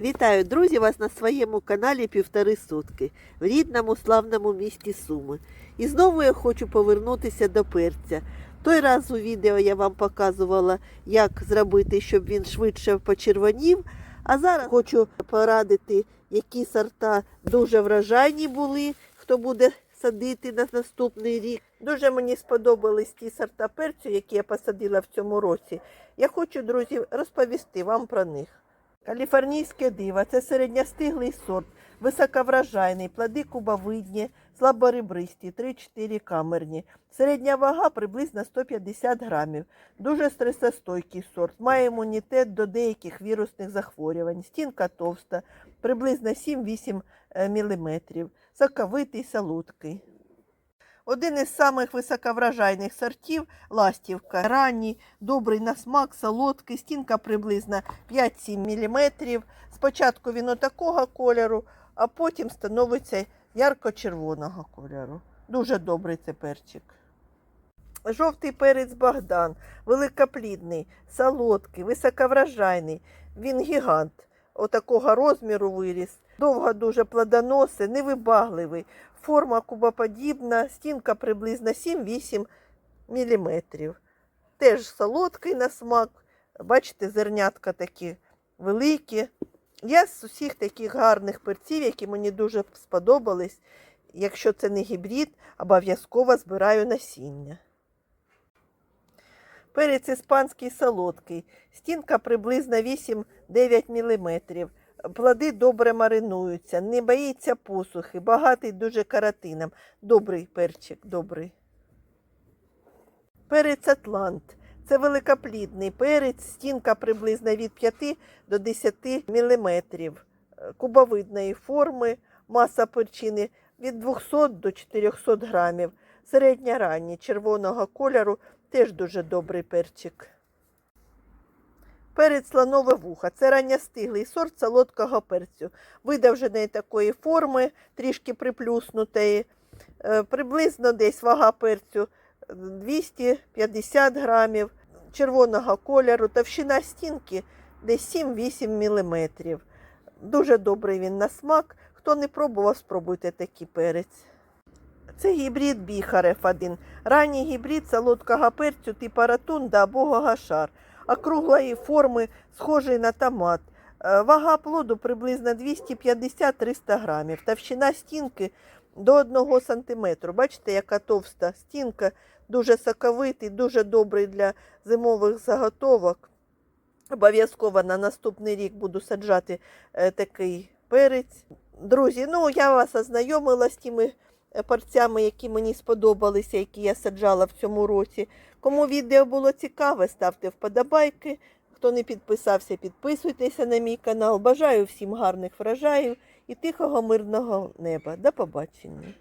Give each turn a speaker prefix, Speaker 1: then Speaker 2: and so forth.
Speaker 1: Вітаю, друзі, вас на своєму каналі Півтори сутки в рідному славному місті Суми. І знову я хочу повернутися до перця. Той раз у відео я вам показувала, як зробити, щоб він швидше почервонів. А зараз хочу порадити, які сорта дуже вражайні були, хто буде садити на наступний рік. Дуже мені сподобались ті сорта перцю, які я посадила в цьому році. Я хочу, друзі, розповісти вам про них. Каліфорнійське диво це середньостиглий сорт, високовражайний, плоди кубовидні, слаборебристі, 3-4 камерні. Середня вага приблизно 150 грамів. Дуже стресостойкий сорт, має імунітет до деяких вірусних захворювань. Стінка товста, приблизно 7-8 мм. Соковитий, солодкий. Один із самих високовражайних сортів ластівка. Ранній, добрий на смак, солодкий, стінка приблизно 5-7 мм. Спочатку він отакого кольору, а потім становиться ярко-червоного кольору. Дуже добрий це перчик. Жовтий перець Богдан, великоплідний, солодкий, високовражайний. Він гігант. Отакого розміру виріс. Довго дуже плодоносий, невибагливий. Форма кубоподібна, стінка приблизно 7-8 мм. Теж солодкий на смак. Бачите, зернятка такі великі. Я з усіх таких гарних перців, які мені дуже сподобались, якщо це не гібрид, обов'язково збираю насіння. Перець іспанський солодкий. Стінка приблизно 8-9 мм. Плоди добре маринуються, не боїться посухи, багатий дуже каротином. Добрий перчик, добрий. Перець Атлант. Це великоплідний перець, стінка приблизно від 5 до 10 мм. Кубовидної форми, маса перчини від 200 до 400 грамів. Середня ранні червоного кольору, теж дуже добрий перчик. Перець слонове вуха. Це ранньостиглий сорт солодкого перцю. Видовженої такої форми, трішки приплюснутої. Е, Приблизно десь вага перцю 250 грамів, червоного кольору, товщина стінки десь 7-8 мм. Дуже добрий він на смак. Хто не пробував, спробуйте такий перець. Це гібрид Біхарев 1. Ранній гібрид солодкого перцю типу ратунда або гагашар. Округлої форми, схожий на томат. Е, Вага плоду приблизно 250-300 грамів. Товщина стінки до 1 см. Бачите, яка товста стінка, дуже соковитий, дуже добрий для зимових заготовок. Обов'язково на наступний рік буду саджати е, такий перець. Друзі, ну я вас ознайомила з тими е, парцями, які мені сподобалися, які я саджала в цьому році. Кому відео було цікаве, ставте вподобайки. Хто не підписався, підписуйтеся на мій канал. Бажаю всім гарних врожаїв і тихого мирного неба. До побачення.